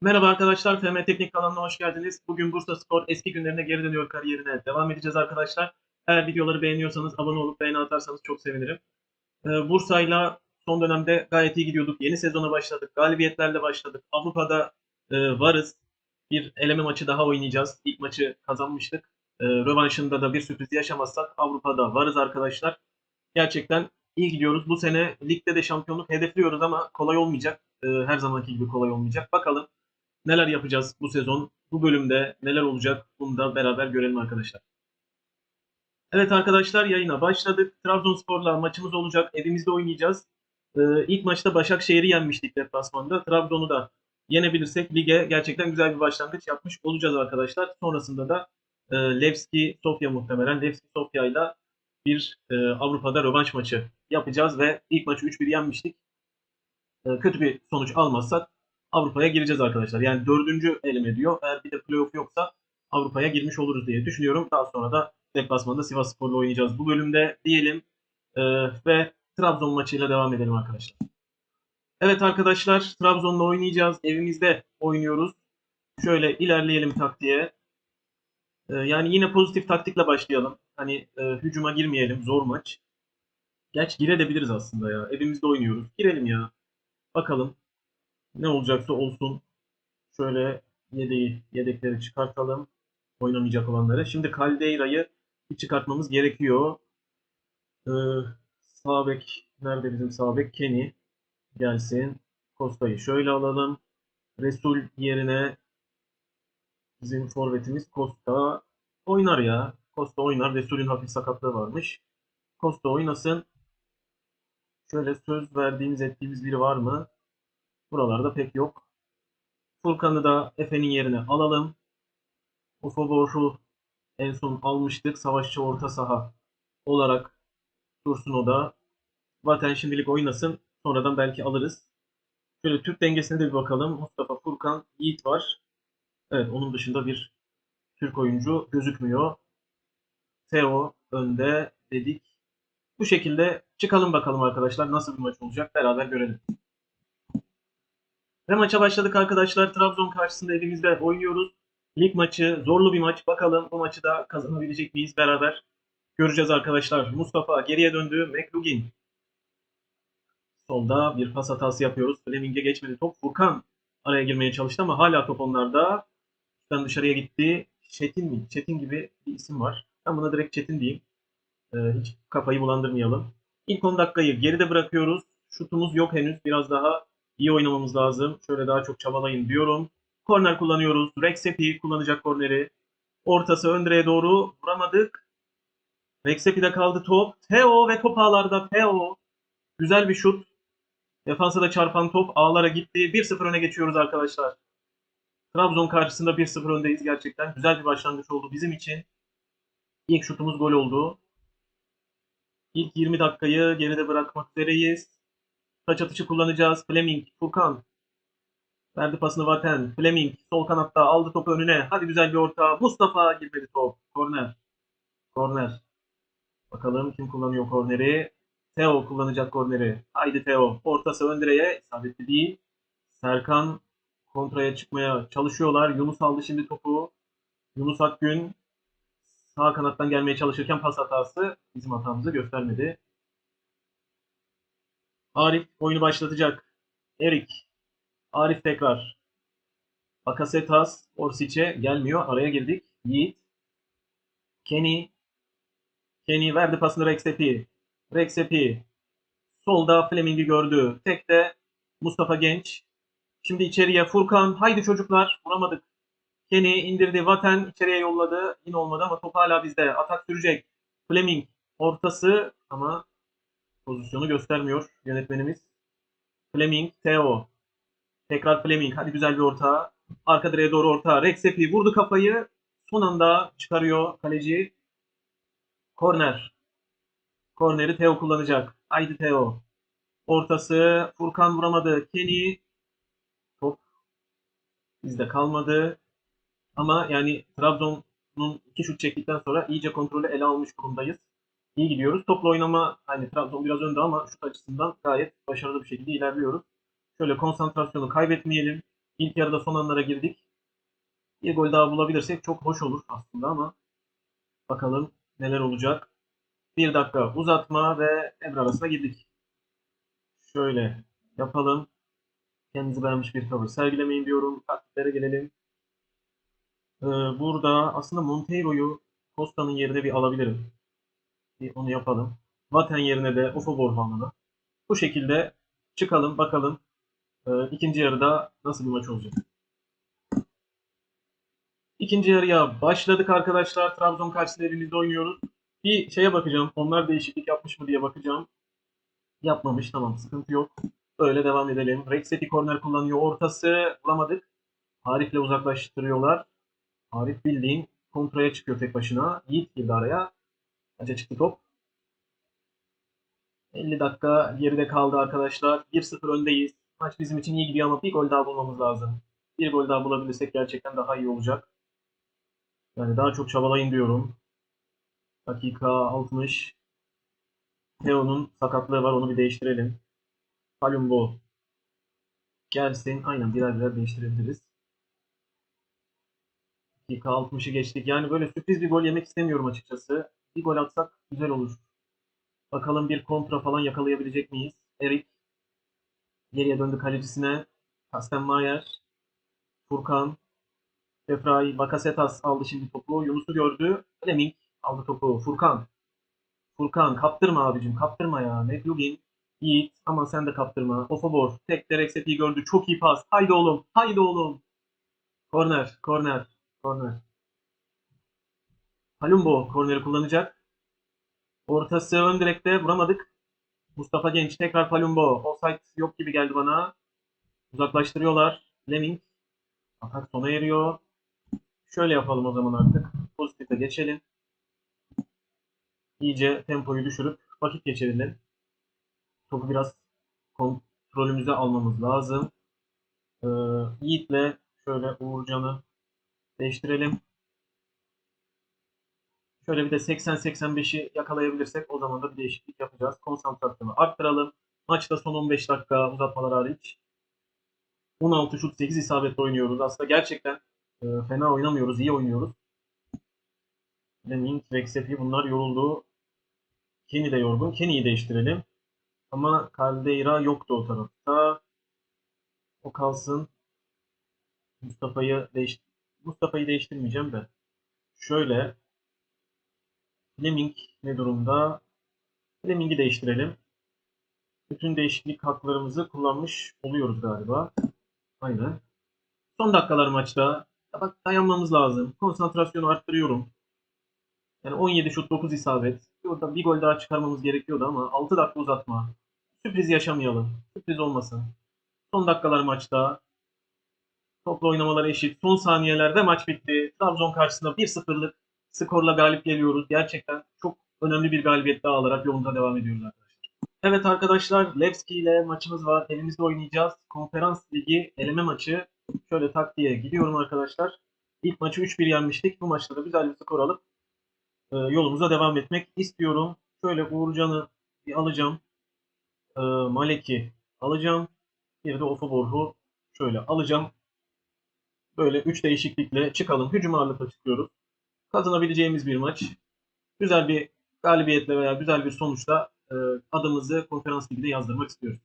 Merhaba arkadaşlar, FM Teknik kanalına hoş geldiniz. Bugün Bursa Spor eski günlerine geri dönüyor kariyerine. Devam edeceğiz arkadaşlar. Eğer videoları beğeniyorsanız abone olup beğeni atarsanız çok sevinirim. Ee, Bursa'yla son dönemde gayet iyi gidiyorduk. Yeni sezona başladık. Galibiyetlerle başladık. Avrupa'da e, varız. Bir eleme maçı daha oynayacağız. İlk maçı kazanmıştık. E, rövanşında da bir sürpriz yaşamazsak Avrupa'da varız arkadaşlar. Gerçekten iyi gidiyoruz. Bu sene ligde de şampiyonluk hedefliyoruz ama kolay olmayacak. E, her zamanki gibi kolay olmayacak. Bakalım neler yapacağız bu sezon, bu bölümde neler olacak bunu da beraber görelim arkadaşlar. Evet arkadaşlar yayına başladık. Trabzonspor'la maçımız olacak. Evimizde oynayacağız. Ee, ilk maçta Başakşehir'i yenmiştik deplasmanda. Trabzon'u da yenebilirsek lige gerçekten güzel bir başlangıç yapmış olacağız arkadaşlar. Sonrasında da e, Levski Sofya muhtemelen Levski Sofya ile bir e, Avrupa'da rövanş maçı yapacağız ve ilk maçı 3-1 yenmiştik. E, kötü bir sonuç almazsak Avrupa'ya gireceğiz arkadaşlar. Yani dördüncü eleme diyor. Eğer bir de playoff yoksa Avrupa'ya girmiş oluruz diye düşünüyorum. Daha sonra da deplasmanda Sivas Spor'la oynayacağız bu bölümde diyelim. Ee, ve Trabzon maçıyla devam edelim arkadaşlar. Evet arkadaşlar Trabzon'la oynayacağız. Evimizde oynuyoruz. Şöyle ilerleyelim taktiğe. Ee, yani yine pozitif taktikle başlayalım. Hani e, hücuma girmeyelim. Zor maç. Gerçi girebiliriz aslında ya. Evimizde oynuyoruz. Girelim ya. Bakalım. Ne olacaksa olsun. Şöyle yedeği, yedekleri çıkartalım. Oynamayacak olanları. Şimdi Caldeira'yı bir çıkartmamız gerekiyor. Ee, sağ bek, nerede bizim sağ bek? Kenny gelsin. Costa'yı şöyle alalım. Resul yerine bizim forvetimiz Costa oynar ya. Costa oynar. Resul'ün hafif sakatlığı varmış. Costa oynasın. Şöyle söz verdiğimiz ettiğimiz biri var mı? Buralarda pek yok. Furkan'ı da Efe'nin yerine alalım. Ufobor'u en son almıştık. Savaşçı orta saha olarak dursun o da. Zaten şimdilik oynasın. Sonradan belki alırız. Şöyle Türk dengesine de bir bakalım. Mustafa Furkan, Yiğit var. Evet onun dışında bir Türk oyuncu gözükmüyor. Theo önde dedik. Bu şekilde çıkalım bakalım arkadaşlar. Nasıl bir maç olacak beraber görelim. Ve maça başladık arkadaşlar. Trabzon karşısında evimizde oynuyoruz. Lig maçı zorlu bir maç. Bakalım bu maçı da kazanabilecek miyiz beraber göreceğiz arkadaşlar. Mustafa geriye döndü. McLugin. Solda bir pas hatası yapıyoruz. Fleming'e geçmedi top. Furkan araya girmeye çalıştı ama hala top onlarda. Üstten dışarıya gitti. Çetin mi? Çetin gibi bir isim var. Ben buna direkt Çetin diyeyim. Ee, hiç kafayı bulandırmayalım. İlk 10 dakikayı geride bırakıyoruz. Şutumuz yok henüz. Biraz daha iyi oynamamız lazım. Şöyle daha çok çabalayın diyorum. Korner kullanıyoruz. Rexepi kullanacak korneri. Ortası ön direğe doğru vuramadık. Rexepi'de kaldı top. Theo ve top ağlarda Theo. Güzel bir şut. Defansa da çarpan top ağlara gitti. 1-0 öne geçiyoruz arkadaşlar. Trabzon karşısında 1-0 öndeyiz gerçekten. Güzel bir başlangıç oldu bizim için. İlk şutumuz gol oldu. İlk 20 dakikayı geride bırakmak üzereyiz. Taç atışı kullanacağız. Fleming, Furkan. Verdi pasını Vaten. Fleming sol kanatta aldı topu önüne. Hadi güzel bir orta. Mustafa girmedi top. Korner. Korner. Bakalım kim kullanıyor korneri. Theo kullanacak korneri. Haydi Theo. Ortası ön direğe. İsabetli değil. Serkan kontraya çıkmaya çalışıyorlar. Yunus aldı şimdi topu. Yunus Akgün sağ kanattan gelmeye çalışırken pas hatası bizim hatamızı göstermedi. Arif oyunu başlatacak. Erik. Arif tekrar. Bakasetas Orsic'e gelmiyor. Araya girdik. Yiğit. Kenny. Kenny verdi pasını Rexepi. Rexepi. Solda Fleming'i gördü. Tekte Mustafa Genç. Şimdi içeriye Furkan. Haydi çocuklar. Vuramadık. Kenny indirdi. Vaten içeriye yolladı. Yine olmadı ama top hala bizde. Atak sürecek. Fleming ortası ama pozisyonu göstermiyor yönetmenimiz. Fleming, Theo. Tekrar Fleming. Hadi güzel bir orta. Arka direğe doğru orta. Rexepi vurdu kafayı. Son anda çıkarıyor kaleci. Korner. Korneri Theo kullanacak. Haydi Theo. Ortası. Furkan vuramadı. Kenny. Top bizde kalmadı. Ama yani Trabzon'un iki şut çektikten sonra iyice kontrolü ele almış durumdayız. İyi gidiyoruz. Topla oynama hani Trabzon biraz önde ama şut açısından gayet başarılı bir şekilde ilerliyoruz. Şöyle konsantrasyonu kaybetmeyelim. İlk yarıda son anlara girdik. Bir gol daha bulabilirsek çok hoş olur aslında ama bakalım neler olacak. Bir dakika uzatma ve devre arasına girdik. Şöyle yapalım. Kendinizi beğenmiş bir tavır sergilemeyin diyorum. Taktiklere gelelim. Ee, burada aslında Monteiro'yu Costa'nın yerine bir alabilirim. Bir onu yapalım. Vaten yerine de Ofobor'u alalım. Bu şekilde çıkalım bakalım ee, ikinci yarıda nasıl bir maç olacak. İkinci yarıya başladık arkadaşlar. Trabzon karşısında evimizde oynuyoruz. Bir şeye bakacağım. Onlar değişiklik yapmış mı diye bakacağım. Yapmamış. Tamam sıkıntı yok. Böyle devam edelim. Rexepi korner kullanıyor. Ortası bulamadık. Arif'le uzaklaştırıyorlar. Arif bildiğin kontraya çıkıyor tek başına. Yiğit girdi araya. Acı çıktı top. 50 dakika geride kaldı arkadaşlar. 1-0 öndeyiz. Maç bizim için iyi gidiyor ama bir gol daha bulmamız lazım. Bir gol daha bulabilirsek gerçekten daha iyi olacak. Yani daha çok çabalayın diyorum. Dakika 60. Theo'nun sakatlığı var onu bir değiştirelim. Palumbo gelsin. Aynen birer birer değiştirebiliriz. Dakika 60'ı geçtik. Yani böyle sürpriz bir gol yemek istemiyorum açıkçası. Bir gol atsak güzel olur. Bakalım bir kontra falan yakalayabilecek miyiz? Erik geriye döndü kalecisine. Kastenmayer, Furkan, Efray, Bakasetas aldı şimdi topu. Yunus'u gördü. Fleming aldı topu. Furkan. Furkan kaptırma abicim kaptırma ya. McLugin. Yiğit aman sen de kaptırma. Ofobor. Tek Derek Sepi'yi gördü. Çok iyi pas. Haydi oğlum. Haydi oğlum. Korner. Korner. Korner. Palumbo korneri kullanacak. Ortası ön direkte vuramadık. Mustafa Genç tekrar Palumbo. Offside yok gibi geldi bana. Uzaklaştırıyorlar. Fleming. Atak sona eriyor. Şöyle yapalım o zaman artık. Pozitife geçelim. İyice tempoyu düşürüp vakit geçirelim. Topu biraz kontrolümüze almamız lazım. Ee, Yiğit'le şöyle Uğurcan'ı değiştirelim. Şöyle bir de 80-85'i yakalayabilirsek o zaman da bir değişiklik yapacağız. Konsantrasyonu arttıralım. Maçta son 15 dakika uzatmalar hariç 16 şut 8 isabetle oynuyoruz. Aslında gerçekten e, fena oynamıyoruz. iyi oynuyoruz. Fleming, Rexepi bunlar yoruldu. Kenny de yorgun. Kenny'yi değiştirelim. Ama Caldeira yoktu o tarafta. O kalsın. Mustafa'yı değiş Mustafa'yı değiştirmeyeceğim de. Şöyle Fleming ne durumda? Fleming'i değiştirelim. Bütün değişiklik haklarımızı kullanmış oluyoruz galiba. Aynen. Son dakikalar maçta. Ya bak dayanmamız lazım. Konsantrasyonu arttırıyorum. Yani 17 şut 9 isabet. Burada bir gol daha çıkarmamız gerekiyordu ama 6 dakika uzatma. Sürpriz yaşamayalım. Sürpriz olmasın. Son dakikalar maçta. Topla oynamalar eşit. Son saniyelerde maç bitti. Trabzon karşısında 1-0'lık skorla galip geliyoruz. Gerçekten çok önemli bir galibiyet daha alarak yolumuza devam ediyoruz arkadaşlar. Evet arkadaşlar Levski ile maçımız var. Elimizde oynayacağız. Konferans Ligi eleme maçı. Şöyle taktiğe gidiyorum arkadaşlar. İlk maçı 3-1 yenmiştik. Bu maçta da güzel bir skor alıp e, yolumuza devam etmek istiyorum. Şöyle Uğurcan'ı bir alacağım. E, Malek'i alacağım. Bir de Ofobor'u şöyle alacağım. Böyle 3 değişiklikle çıkalım. Hücum ağırlıkla çıkıyoruz. Kazanabileceğimiz bir maç. Güzel bir galibiyetle veya güzel bir sonuçla e, adımızı konferans liginde yazdırmak istiyoruz.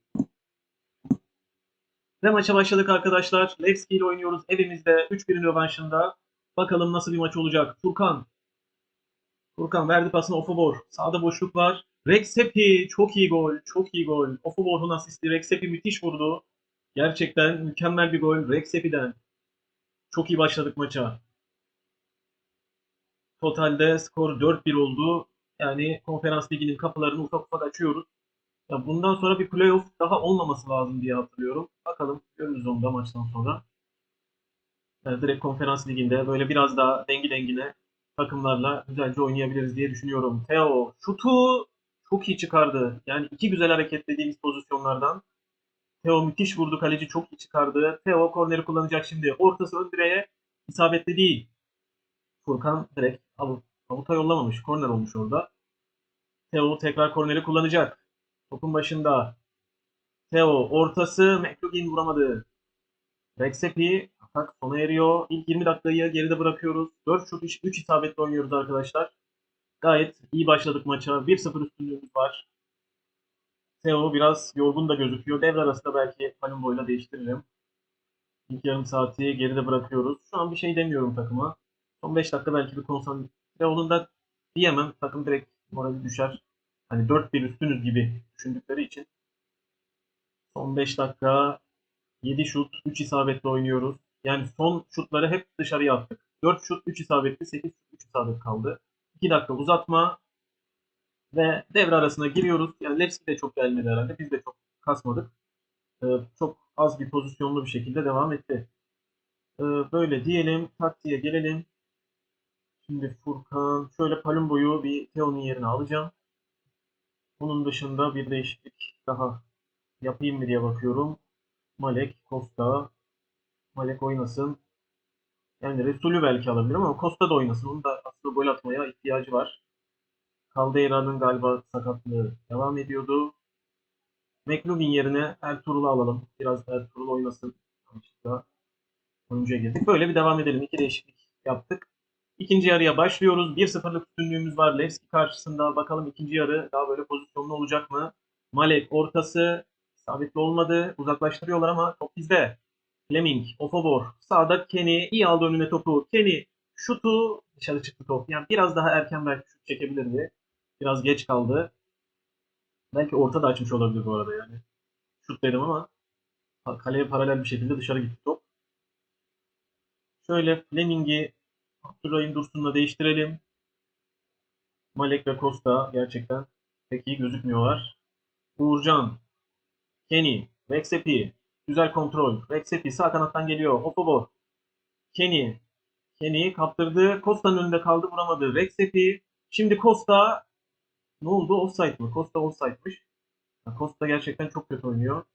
Ve maça başladık arkadaşlar. Levski ile oynuyoruz evimizde 3-1'in rövanşında. Bakalım nasıl bir maç olacak. Furkan. Furkan verdi pasını Ofobor. Sağda boşluk var. Rexepi çok iyi gol. Çok iyi gol. Ofobor'un asisti. Rexepi müthiş vurdu. Gerçekten mükemmel bir gol Rexepi'den. Çok iyi başladık maça. Totalde skor 4-1 oldu. Yani konferans liginin kapılarını ufak ufak açıyoruz. Ya bundan sonra bir playoff daha olmaması lazım diye hatırlıyorum. Bakalım görürüz onu da maçtan sonra. Yani direkt konferans liginde böyle biraz daha dengi dengine takımlarla güzelce oynayabiliriz diye düşünüyorum. Theo şutu çok iyi çıkardı. Yani iki güzel hareket pozisyonlardan. Theo müthiş vurdu. Kaleci çok iyi çıkardı. Theo korneri kullanacak şimdi. Ortası ön direğe isabetli değil. Furkan direkt avut, avuta yollamamış. Korner olmuş orada. Theo tekrar korneri kullanacak. Topun başında. Theo ortası McLaughlin vuramadı. Rexepi atak sona eriyor. İlk 20 dakikayı geride bırakıyoruz. 4 şut 3 isabetle oynuyoruz arkadaşlar. Gayet iyi başladık maça. 1-0 üstünlüğümüz var. Theo biraz yorgun da gözüküyor. Devre arasında belki Palumbo'yla değiştiririm. İlk yarım saati geride bırakıyoruz. Şu an bir şey demiyorum takıma. Son 5 dakika belki bir konsantre olun da diyemem. Takım direkt morali düşer. Hani 4-1 üstünüz gibi düşündükleri için. Son 5 dakika 7 şut 3 isabetle oynuyoruz. Yani son şutları hep dışarıya attık. 4 şut 3 isabetli 8 şut 3 isabet kaldı. 2 dakika uzatma ve devre arasına giriyoruz. Yani Levski de çok gelmedi herhalde. Biz de çok kasmadık. Ee, çok az bir pozisyonlu bir şekilde devam etti. Ee, böyle diyelim. Taktiğe gelelim. Şimdi Furkan. Şöyle Palumbo'yu bir Theo'nun yerine alacağım. Bunun dışında bir değişiklik daha yapayım mı diye bakıyorum. Malek, Costa. Malek oynasın. Yani Resulü belki alabilirim ama Costa da oynasın. Onun da aslında gol atmaya ihtiyacı var. Caldeira'nın galiba sakatlığı devam ediyordu. McLovin yerine Ertuğrul'u alalım. Biraz da Ertuğrul oynasın. Oyuncuya girdik. Böyle bir devam edelim. İki değişiklik yaptık. İkinci yarıya başlıyoruz. 1-0'lık üstünlüğümüz var. Levski karşısında. Bakalım ikinci yarı daha böyle pozisyonlu olacak mı? Malek ortası isabetli olmadı. Uzaklaştırıyorlar ama top bizde. Fleming, Ofobor. Sağda Kenny. iyi aldı önüne topu. Kenny şutu dışarı çıktı top. Yani biraz daha erken belki şut çekebilirdi. Biraz geç kaldı. Belki orta da açmış olabilir bu arada yani. Şut dedim ama kaleye paralel bir şekilde dışarı gitti top. Şöyle Fleming'i Abdurrahim Dursun'la değiştirelim. Malek ve Costa gerçekten pek iyi gözükmüyorlar. Uğurcan, Kenny, Rexepi, güzel kontrol. Rexepi sağ kanattan geliyor. Opobo, Kenny, Kenny kaptırdı. Costa'nın önünde kaldı vuramadı. Rexepi, şimdi Costa ne oldu? Offside mı? Costa offside'mış. Costa gerçekten çok kötü oynuyor.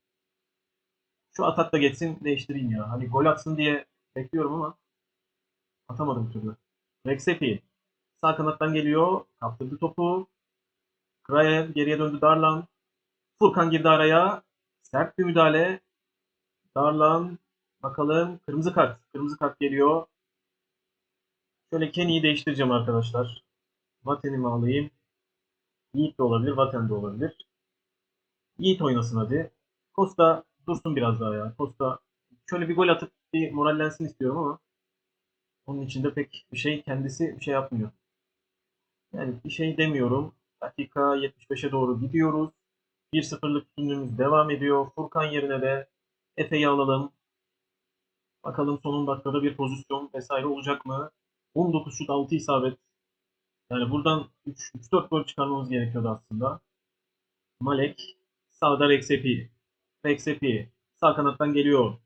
Şu atak da geçsin değiştireyim ya. Hani gol atsın diye bekliyorum ama atamadım türlü. Rexepi sağ kanattan geliyor. Kaptırdı topu. Krayev geriye döndü Darlan. Furkan girdi araya. Sert bir müdahale. Darlan bakalım. Kırmızı kart. Kırmızı kart geliyor. Şöyle Kenny'yi değiştireceğim arkadaşlar. Vaten'i mi alayım? Yiğit de olabilir. Vaten de olabilir. Yiğit oynasın hadi. Costa dursun biraz daha ya. Costa şöyle bir gol atıp bir morallensin istiyorum ama onun içinde pek bir şey kendisi bir şey yapmıyor. Yani bir şey demiyorum. Dakika 75'e doğru gidiyoruz. 1-0'lık üstünlüğümüz devam ediyor. Furkan yerine de Efe'yi alalım. Bakalım son dakikada bir pozisyon vesaire olacak mı? 19 şut 6 isabet. Yani buradan 3-4 gol çıkarmamız gerekiyordu aslında. Malek. Sağda Rexepi. Rexepi. Sağ kanattan geliyor.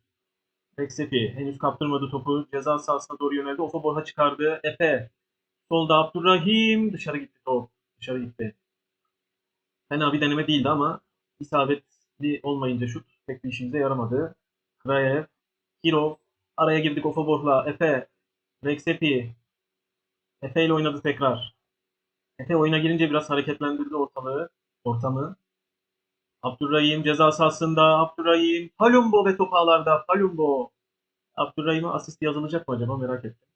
Rexepi. Henüz kaptırmadı topu. Ceza sahasına doğru yöneldi. Ofobor'a çıkardı. Efe. Solda Abdurrahim. Dışarı gitti top. Dışarı gitti. Fena bir deneme değildi ama isabetli olmayınca şut pek bir işimize yaramadı. Krayev, Kirov, araya girdik Ofobor'la, Efe, Rexepi, Efe ile oynadı tekrar. Efe oyuna girince biraz hareketlendirdi ortalığı, ortamı. Abdurrahim ceza sahasında, Abdurrahim, Palumbo ve top ağlarda, Palumbo. Abdurrahim'e asist yazılacak mı acaba merak ettim.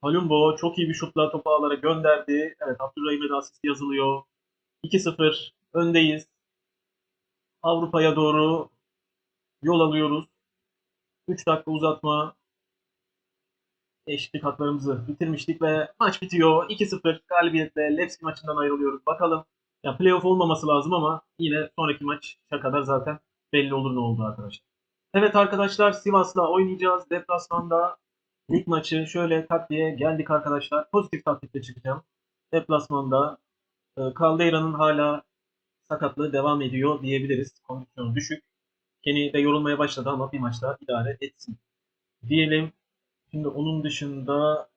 Palumbo çok iyi bir şutla ağlara gönderdi. Evet Abdurrahim'e de asist yazılıyor. 2-0 öndeyiz. Avrupa'ya doğru yol alıyoruz. 3 dakika uzatma. Eşitlik haklarımızı bitirmiştik ve maç bitiyor. 2-0 galibiyetle Levski maçından ayrılıyoruz. Bakalım. Ya playoff olmaması lazım ama yine sonraki maç kadar zaten belli olur ne oldu arkadaşlar. Evet arkadaşlar Sivas'la oynayacağız. Deplasmanda lig maçı şöyle taktiğe geldik arkadaşlar. Pozitif taktikle çıkacağım. Deplasmanda e, Caldeira'nın hala sakatlığı devam ediyor diyebiliriz. Kondisyonu düşük. Kenny de yorulmaya başladı ama bir maçta idare etsin. Diyelim. Şimdi onun dışında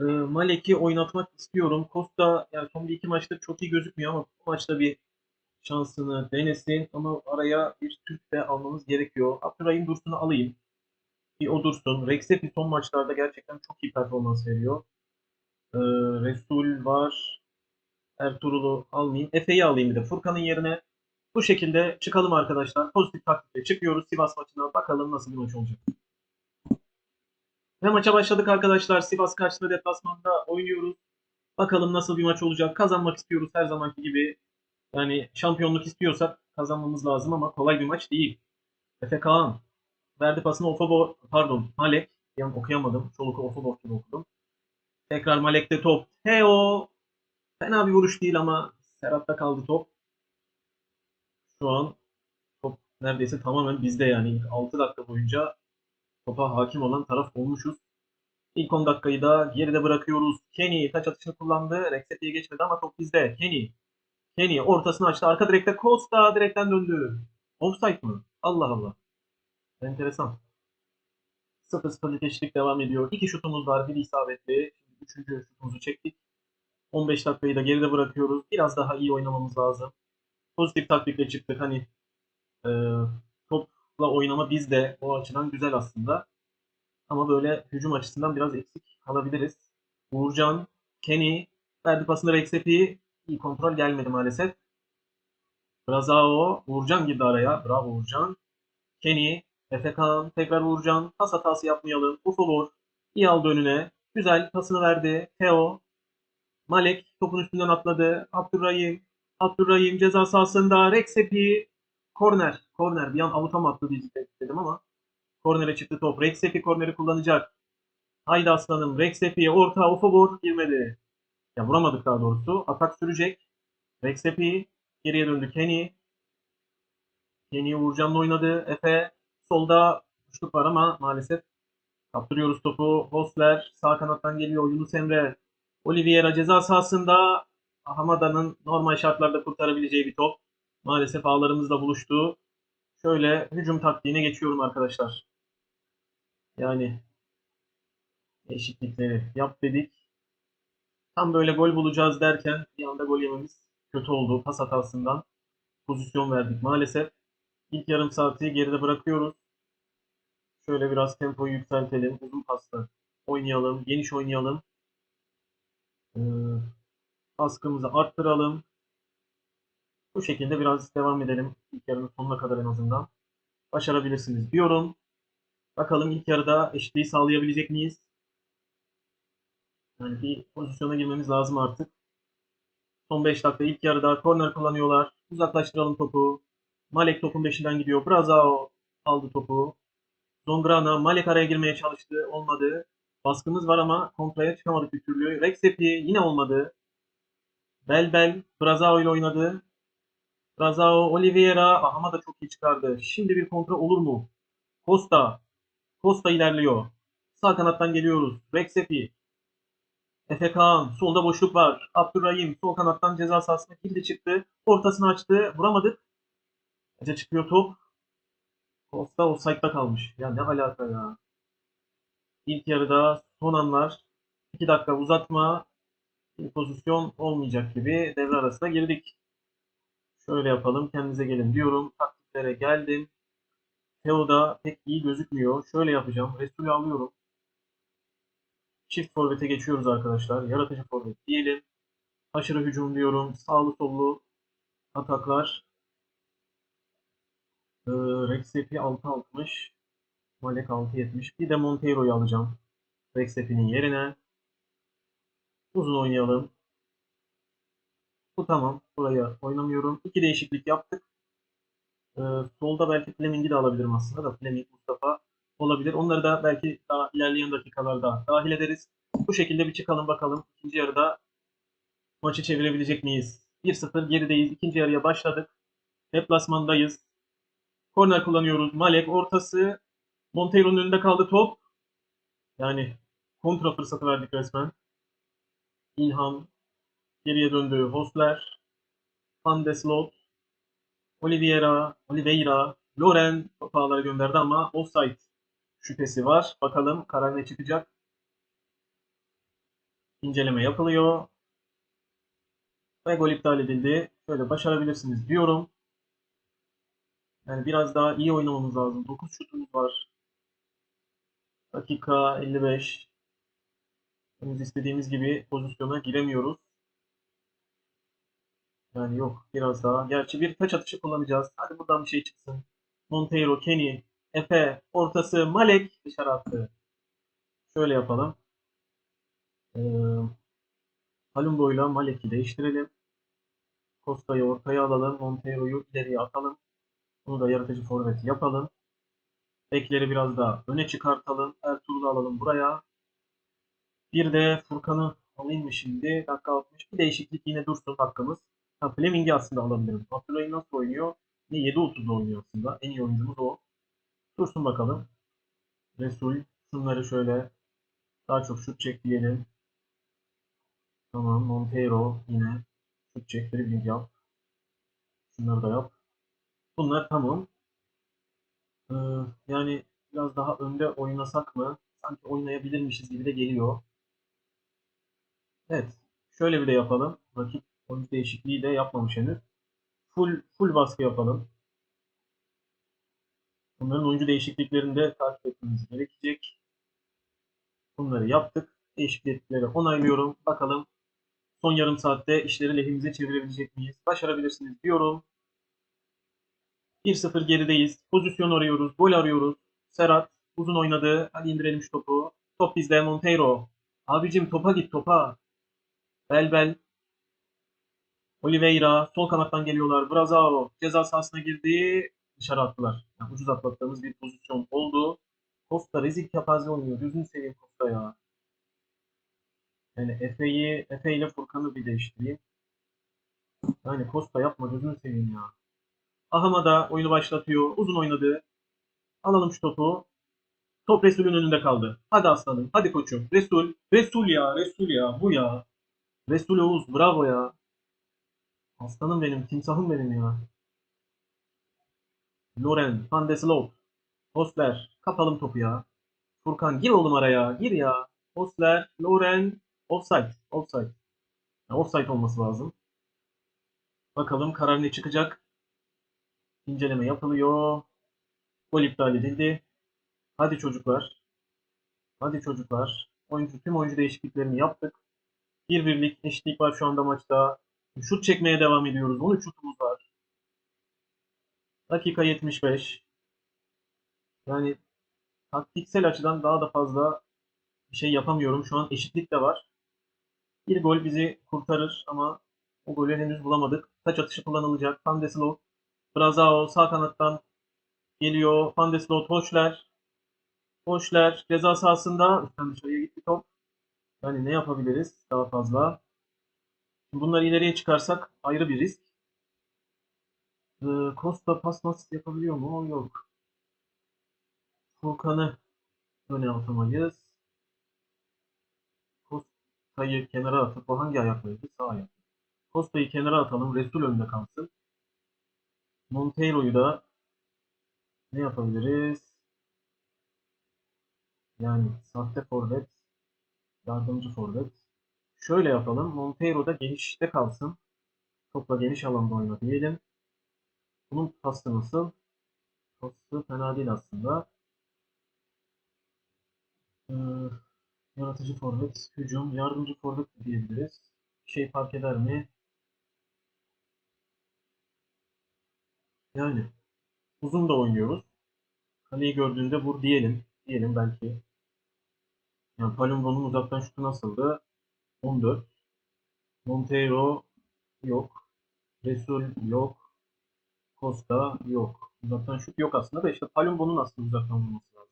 e, Malek'i oynatmak istiyorum. Costa yani son bir iki maçta çok iyi gözükmüyor ama bu maçta bir şansını denesin. Ama araya bir Türk de almamız gerekiyor. Abdurrahim Dursun'u alayım. Bir o dursun. Rexepi son maçlarda gerçekten çok iyi performans veriyor. Ee, Resul var. Ertuğrul'u almayayım. Efe'yi alayım bir de. Furkan'ın yerine Bu şekilde çıkalım arkadaşlar. Pozitif taktikle çıkıyoruz Sivas maçına. Bakalım nasıl bir maç olacak. Ve maça başladık arkadaşlar. Sivas karşısında deplasmanda oynuyoruz. Bakalım nasıl bir maç olacak. Kazanmak istiyoruz her zamanki gibi. Yani şampiyonluk istiyorsak kazanmamız lazım ama kolay bir maç değil. Efe Kaan. Verdi pasını Ofabo, pardon Malek. Yani okuyamadım. Çoluk Ofabo gibi okudum. Tekrar Malek'te top. Teo. Fena bir vuruş değil ama Serhat'ta kaldı top. Şu an top neredeyse tamamen bizde yani. İlk 6 dakika boyunca topa hakim olan taraf olmuşuz. İlk 10 dakikayı da geride bırakıyoruz. Kenny taç atışını kullandı. Rexeti'ye geçmedi ama top bizde. Kenny. Kenny ortasını açtı. Arka direkte Costa direkten döndü. Offside mı? Allah Allah. Enteresan. 0-0 eşitlik devam ediyor. İki şutumuz var. Biri isabetli. Üçüncü şutumuzu çektik. 15 dakikayı da geride bırakıyoruz. Biraz daha iyi oynamamız lazım. Pozitif taktikle çıktık. Hani e, oynama bizde. O açıdan güzel aslında. Ama böyle hücum açısından biraz eksik kalabiliriz. Uğurcan, Kenny, verdi pasını Rexepi. İyi kontrol gelmedi maalesef. Brazao, Uğurcan girdi araya. Bravo Uğurcan. Kenny, Efe Kaan, tekrar Uğurcan. Pas hatası yapmayalım. Ufobor, iyi aldı önüne. Güzel pasını verdi. Teo, Malek topun üstünden atladı. Abdurrahim, Abdurrahim ceza sahasında. Rexepi, korner. Korner. Bir an avuta mı attı diyecek dedim ama Kornere çıktı top. Rexepi korneri kullanacak. Haydi aslanım. Rexepi'ye orta Ufobor girmedi. Ya vuramadık daha doğrusu. Atak sürecek. Rexepi geriye döndü Kenny. Kenny Uğurcan'la oynadı. Efe solda uçluk var ama maalesef kaptırıyoruz topu. Hosler sağ kanattan geliyor. Yunus Emre. Oliveira ceza sahasında Hamada'nın normal şartlarda kurtarabileceği bir top. Maalesef ağlarımızla buluştu. Şöyle hücum taktiğine geçiyorum arkadaşlar. Yani eşitlikleri yap dedik. Tam böyle gol bulacağız derken bir anda gol yememiz kötü oldu. Pas hatasından pozisyon verdik maalesef. İlk yarım saati geride bırakıyoruz. Şöyle biraz tempoyu yükseltelim. Uzun pasla oynayalım. Geniş oynayalım. Ee, baskımızı arttıralım. Bu şekilde biraz devam edelim. İlk yarının sonuna kadar en azından. Başarabilirsiniz diyorum. Bakalım ilk yarıda eşitliği sağlayabilecek miyiz? Yani bir pozisyona girmemiz lazım artık. Son 5 dakika ilk yarıda korner kullanıyorlar. Uzaklaştıralım topu. Malek topun peşinden gidiyor. Brazao aldı topu. Zongrana Malek araya girmeye çalıştı. Olmadı. Baskımız var ama kontraya çıkamadık bir türlü. Rexepi yine olmadı. Bel Bel Brazao ile oynadı. Brazao, Oliveira, Ahama da çok iyi çıkardı. Şimdi bir kontra olur mu? Costa. Costa ilerliyor. Sağ kanattan geliyoruz. Rexepi. Efe Kaan. Solda boşluk var. Abdurrahim. Sol kanattan ceza sahasına kildi çıktı. Ortasını açtı. Vuramadık. Ece çıkıyor top. Costa offside'da kalmış. Ya ne alaka ya. İlk yarıda son anlar. 2 dakika uzatma. Bir pozisyon olmayacak gibi devre arasına girdik. Şöyle yapalım. Kendinize gelin diyorum. Taktiklere geldim. Teo'da pek iyi gözükmüyor. Şöyle yapacağım. Resul'ü alıyorum. Çift forvete geçiyoruz arkadaşlar. Yaratıcı forvet diyelim. Aşırı hücum diyorum. Sağlı sollu ataklar. Ee, Rexepi 6.60. Malek 6.70. Bir de Monteiro'yu alacağım. Rexepi'nin yerine. Uzun oynayalım. Bu tamam. Buraya oynamıyorum. İki değişiklik yaptık. Ee, solda belki Fleming'i de alabilirim aslında da Fleming, Mustafa olabilir. Onları da belki daha ilerleyen dakikalarda dahil ederiz. Bu şekilde bir çıkalım bakalım. İkinci yarıda maçı çevirebilecek miyiz? 1-0 gerideyiz. İkinci yarıya başladık. Deplasmandayız. Korner kullanıyoruz. Malek ortası. Monteiro'nun önünde kaldı top. Yani kontra fırsatı verdik resmen. İlhan geriye döndü. Hosler. Van de Sloot. Oliveira, Oliveira, Loren top ağlara gönderdi ama offside şüphesi var. Bakalım karar ne çıkacak. İnceleme yapılıyor. Ve gol iptal edildi. Şöyle başarabilirsiniz diyorum. Yani biraz daha iyi oynamamız lazım. 9 şutumuz var. Dakika 55. Henüz istediğimiz gibi pozisyona giremiyoruz. Yani yok biraz daha. Gerçi bir taç atışı kullanacağız. Hadi buradan bir şey çıksın. Monteiro, Kenny, Efe, ortası, Malek dışarı attı. Şöyle yapalım. Ee, Palumbo ile Malek'i değiştirelim. Costa'yı ortaya alalım. Monteiro'yu ileriye atalım. Bunu da yaratıcı forvet yapalım. Bekleri biraz daha öne çıkartalım. Ertuğrul'u alalım buraya. Bir de Furkan'ı alayım mı şimdi? Dakika 60. Bir değişiklik yine dursun hakkımız. Ha, Fleming'i aslında alabilirim. Abdülay nasıl oynuyor? Ne 7.30'da oynuyor aslında. En iyi oyuncumuz o. Dursun bakalım. Resul. Şunları şöyle daha çok şut çek diyelim. Tamam. Monteiro yine şut çek. Dribbling yap. Şunları da yap. Bunlar tamam. Ee, yani biraz daha önde oynasak mı? Sanki oynayabilirmişiz gibi de geliyor. Evet. Şöyle bir de yapalım. Rakip oyuncu değişikliği de yapmamış henüz. Full full baskı yapalım. Bunların oyuncu değişikliklerini de takip etmemiz gerekecek. Bunları yaptık. Değişiklikleri onaylıyorum. Bakalım son yarım saatte işleri lehimize çevirebilecek miyiz? Başarabilirsiniz diyorum. 1-0 gerideyiz. Pozisyon arıyoruz. Gol arıyoruz. Serhat uzun oynadı. Hadi indirelim şu topu. Top bizde. Monteiro. Abicim topa git topa. Belbel. Oliveira. Sol kanattan geliyorlar. Brazao. Ceza sahasına girdi. Dışarı attılar. Yani ucuz atlattığımız bir pozisyon oldu. Costa rezil kepaze oynuyor. Gözünü seveyim Costa ya. Yani Efe'yi, Efe ile Furkan'ı bir değiştireyim. Yani Costa yapma gözünü seveyim ya. Ahama da oyunu başlatıyor. Uzun oynadı. Alalım şu topu. Top Resul'ün önünde kaldı. Hadi aslanım. Hadi koçum. Resul. Resul ya. Resul ya. Bu ya. Resul Oğuz. Bravo ya. Aslanım benim. Timsahım benim ya. Loren. Van de Sloot. Hosler. Kapalım topu ya. Furkan gir oğlum araya. Gir ya. Hosler. Loren. Offside. Offside. Ya, offside olması lazım. Bakalım karar ne çıkacak. İnceleme yapılıyor. Gol iptal edildi. Hadi çocuklar. Hadi çocuklar. Oyuncu tüm oyuncu değişikliklerini yaptık. Bir birlik eşitlik var şu anda maçta. Şut çekmeye devam ediyoruz. 13 şutumuz var. Dakika 75. Yani taktiksel açıdan daha da fazla bir şey yapamıyorum. Şu an eşitlik de var. Bir gol bizi kurtarır ama o golü henüz bulamadık. Taç atışı kullanılacak. Van de Sloot Brazao sağ kanattan geliyor. Van de Sloot Hoşler. Ceza sahasında üstten dışarıya gitti top. Yani ne yapabiliriz daha fazla? Bunları ileriye çıkarsak ayrı bir risk. Ee, Costa pas nasıl yapabiliyor mu? Yok. Furkan'ı öne atamayız. Costa'yı kenara atıp o hangi ayaklıydı? Sağ ayak. Costa'yı kenara atalım. Resul önde kalsın. Monteiro'yu da ne yapabiliriz? Yani sahte forvet, yardımcı forvet. Şöyle yapalım. Monteiro da genişte kalsın. Topla geniş alanda oyna diyelim. Bunun pası nasıl? Pası fena değil aslında. Ee, yaratıcı forvet, hücum, yardımcı forvet diyebiliriz. Şey fark eder mi? Yani uzun da oynuyoruz. Kaleyi gördüğünde vur diyelim. Diyelim belki. Yani Palumbo'nun uzaktan şutu nasıldı? 14. Monteiro yok. Resul yok. Costa yok. Uzaktan şut yok aslında da işte Palumbo'nun aslında uzaktan vurması lazım.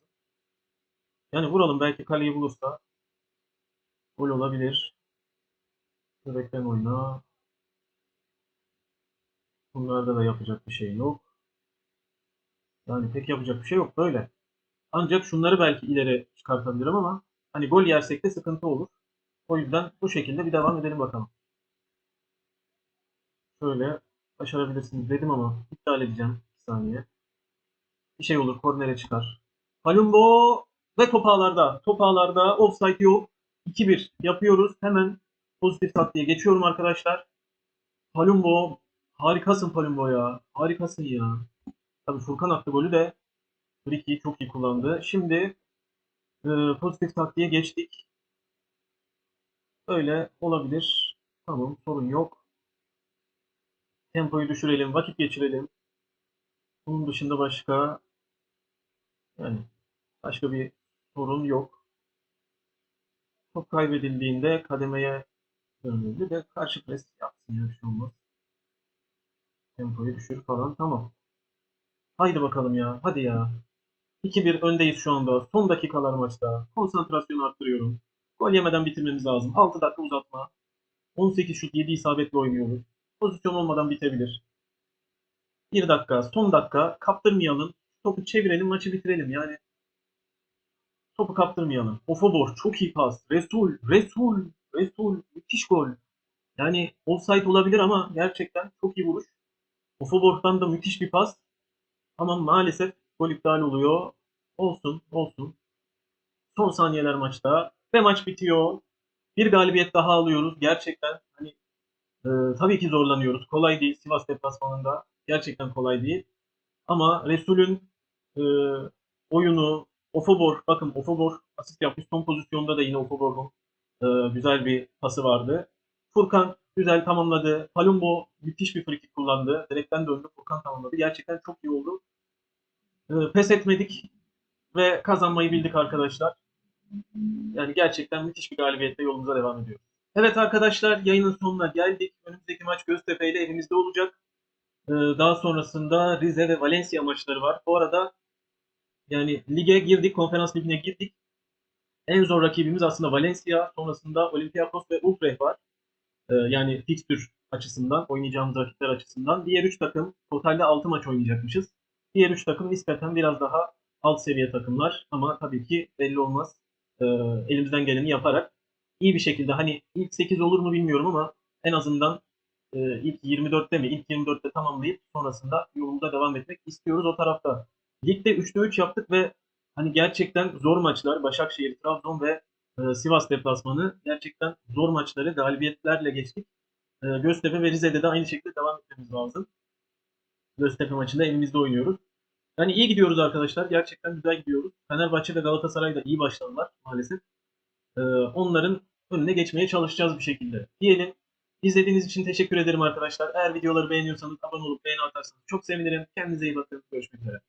Yani vuralım belki kaleyi bulursa gol olabilir. Bebekten oyna. Bunlarda da yapacak bir şey yok. Yani pek yapacak bir şey yok böyle. Ancak şunları belki ileri çıkartabilirim ama hani gol yersek de sıkıntı olur. O yüzden bu şekilde bir devam edelim bakalım. Şöyle başarabilirsiniz dedim ama iptal edeceğim. Bir saniye. Bir şey olur. Kornere çıkar. Palumbo ve top ağlarda. Top ağlarda offside yok. 2-1 yapıyoruz. Hemen pozitif taktiğe geçiyorum arkadaşlar. Palumbo Harikasın Palumbo ya. Harikasın ya. Tabii Furkan attı golü de Ricky çok iyi kullandı. Şimdi e, pozitif taktiğe geçtik. Öyle olabilir. Tamam sorun yok. tempoyu düşürelim, vakit geçirelim. Bunun dışında başka yani başka bir sorun yok. Top kaybedildiğinde kademeye dönüldü ve karşı pres yapsın ya şey olmaz. Tempoyu düşür falan tamam. Haydi bakalım ya hadi ya. 2-1 öndeyiz şu anda. Son dakikalar maçta. Konsantrasyonu arttırıyorum. Gol yemeden bitirmemiz lazım. 6 dakika uzatma. 18 şut 7 isabetli oynuyoruz. Pozisyon olmadan bitebilir. 1 dakika, son dakika kaptırmayalım. Topu çevirelim, maçı bitirelim. Yani topu kaptırmayalım. Ofobor çok iyi pas. Resul, Resul, Resul müthiş gol. Yani offside olabilir ama gerçekten çok iyi vuruş. Ofobor'dan da müthiş bir pas. Ama maalesef gol iptal oluyor. Olsun, olsun. Son saniyeler maçta ve maç bitiyor. Bir galibiyet daha alıyoruz. Gerçekten hani e, tabii ki zorlanıyoruz. Kolay değil Sivas deplasmanında. Gerçekten kolay değil. Ama Resul'ün e, oyunu, Ofobor, bakın Ofobor asist yapmış. Son pozisyonda da yine Ofobor'un e, güzel bir pası vardı. Furkan güzel tamamladı. Palumbo müthiş bir frikik kullandı. Direkten döndü. Furkan tamamladı. Gerçekten çok iyi oldu. E, pes etmedik ve kazanmayı bildik arkadaşlar. Yani gerçekten müthiş bir galibiyetle yolumuza devam ediyoruz. Evet arkadaşlar yayının sonuna geldik. Önümüzdeki maç Göztepe ile evimizde olacak. Ee, daha sonrasında Rize ve Valencia maçları var. Bu arada yani lige girdik, konferans ligine girdik. En zor rakibimiz aslında Valencia, sonrasında Olympiakos ve Utrecht var. Ee, yani fikstür açısından, oynayacağımız rakipler açısından. Diğer 3 takım, totalde 6 maç oynayacakmışız. Diğer 3 takım nispeten biraz daha alt seviye takımlar ama tabii ki belli olmaz. Ee, elimizden geleni yaparak iyi bir şekilde hani ilk 8 olur mu bilmiyorum ama en azından e, ilk 24'te mi ilk 24'te tamamlayıp sonrasında yolumuza devam etmek istiyoruz o tarafta. Ligde 3'te 3 yaptık ve hani gerçekten zor maçlar Başakşehir, Trabzon ve e, Sivas deplasmanı gerçekten zor maçları galibiyetlerle geçtik. E, Göztepe ve Rize'de de aynı şekilde devam etmemiz lazım. Göztepe maçında evimizde oynuyoruz. Yani iyi gidiyoruz arkadaşlar. Gerçekten güzel gidiyoruz. Fenerbahçe ve Galatasaray da iyi başladılar maalesef. Ee, onların önüne geçmeye çalışacağız bir şekilde. Diyelim. İzlediğiniz için teşekkür ederim arkadaşlar. Eğer videoları beğeniyorsanız abone olup beğeni atarsanız çok sevinirim. Kendinize iyi bakın. Görüşmek üzere.